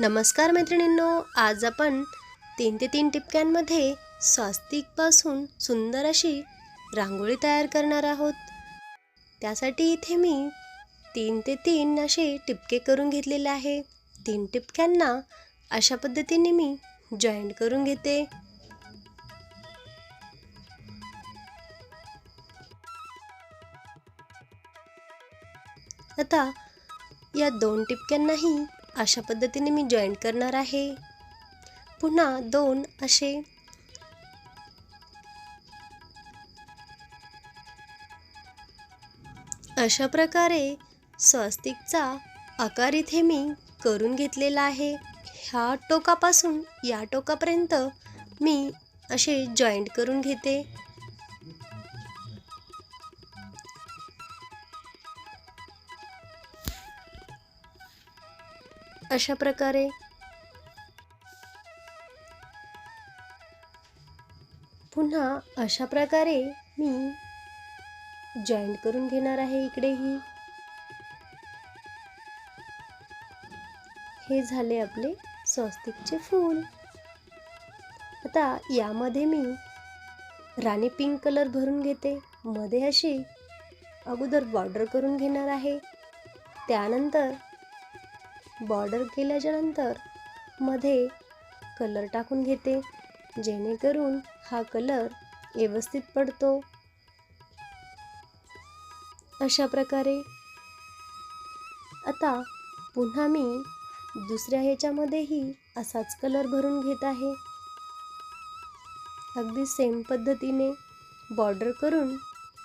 नमस्कार मैत्रिणींनो आज आपण तीन ते तीन टिपक्यांमध्ये स्वास्तिकपासून सुंदर अशी रांगोळी तयार करणार आहोत. त्यासाठी इथे मी तीन ते तीन असे टिपके करून घेतलेले आहे. तीन टिपक्यांना अशा पद्धतीने मी जॉईंट करून घेते. आता या दोन टिपक्यांनाही अशा पद्धतीने मी जॉईंट करणार आहे. पुन्हा दोन असे अशा प्रकारे स्वस्तिकचा आकार इथे मी करून घेतलेला आहे. ह्या टोकापासून या टोकापर्यंत मी असे जॉईंट करून घेते. अशा प्रकारे. पुन्हा अशा प्रकारे मी जॉईंट करून घेणार आहे इकडेही. हे झाले आपले स्वस्तिकचे फूल. आता यामध्ये मी राणी पिंक कलर भरून घेते. मध्ये अशी अगोदर बॉर्डर करून घेणार आहे. त्यानंतर बॉर्डर केल्याच्यानंतरमध्ये कलर टाकून घेते. जेणेकरून हा कलर व्यवस्थित पडतो. अशा प्रकारे आता पुन्हा मी दुसऱ्या ह्याच्यामध्येही असाच कलर भरून घेत आहे. अगदी सेम पद्धतीने बॉर्डर करून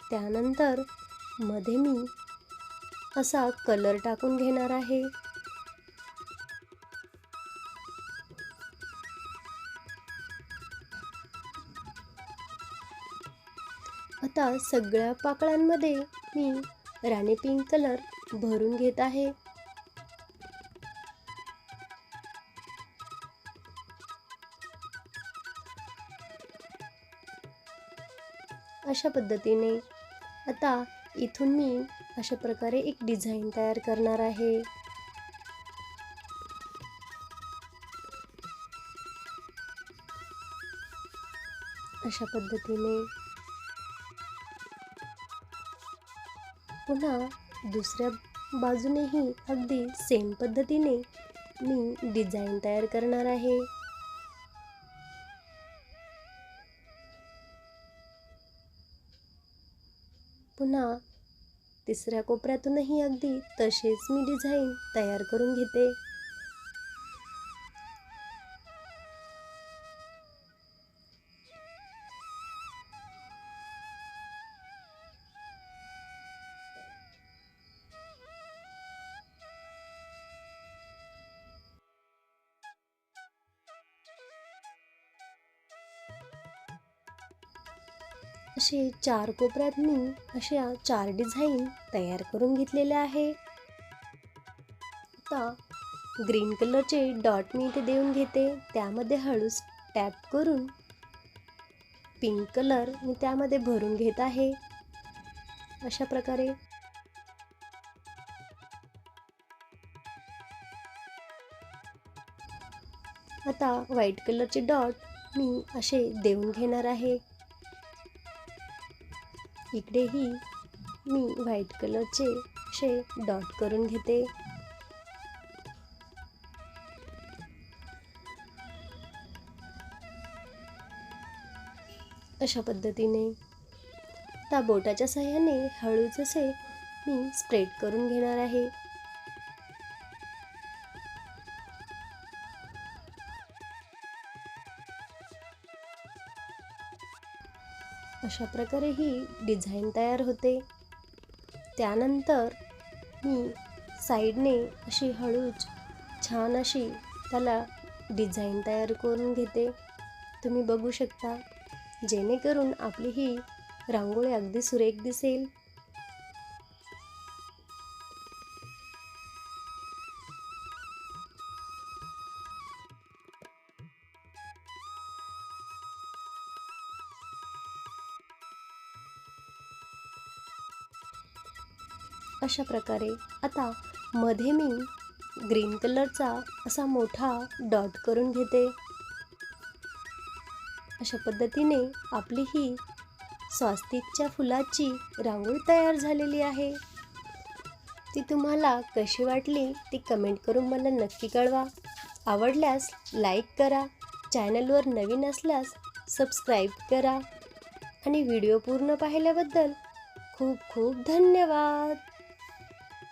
त्यानंतरमध्ये मी असा कलर टाकून घेणार आहे. आता सगळ्या पाकळ्यांमध्ये मी राणी पिंक कलर भरून घेत आहे. अशा पद्धतीने आता इथून मी अशा प्रकारे एक डिझाईन तयार करणार आहे. अशा पद्धतीने पुन्हा दुसऱ्या बाजूनेही अगदी सेम पद्धतीने मी डिझाईन तयार करणार आहे. पुन्हा तिसऱ्या कोपऱ्यातूनही अगदी तसेच मी डिझाईन तयार करून घेते. असे चार कोपऱ्यात मी अशा चार डिझाईन तयार करून घेतलेल्या आहे. आता ग्रीन कलरचे डॉट मी इथे देऊन घेते. त्यामध्ये हळूच टॅप करून पिंक कलर मी त्यामध्ये भरून घेत आहे. अशा प्रकारे आता व्हाईट कलरचे डॉट मी असे देऊन घेणार आहे. इकडेही मी व्हाईट कलरचे असे डॉट करून घेते. अशा पद्धतीने त्या बोटाच्या सहाय्याने हळूच असे मी स्प्रेड करून घेणार आहे. अशा प्रकारे ही डिझाईन तयार होते. त्यानंतर मी साईडने अशी हळूच छान अशी त्याला डिझाईन तयार करून घेते. तुम्ही बघू शकता जेणेकरून आपली ही रांगोळी अगदी सुरेख दिसेल. अशा प्रकारे आता मध्ये मी ग्रीन कलरचा असा मोठा डॉट करून घेते. अशा पद्धतीने आपली ही स्वास्तिकच्या फुलाची रांगोळी तयार झालेली आहे. ती तुम्हाला कशी वाटली ती कमेंट करून मला नक्की कळवा. आवडल्यास लाईक करा चॅनलवर नवीन असल्यास सबस्क्राईब करा. आणि व्हिडिओ पूर्ण पाहिल्याबद्दल खूप खूप धन्यवाद.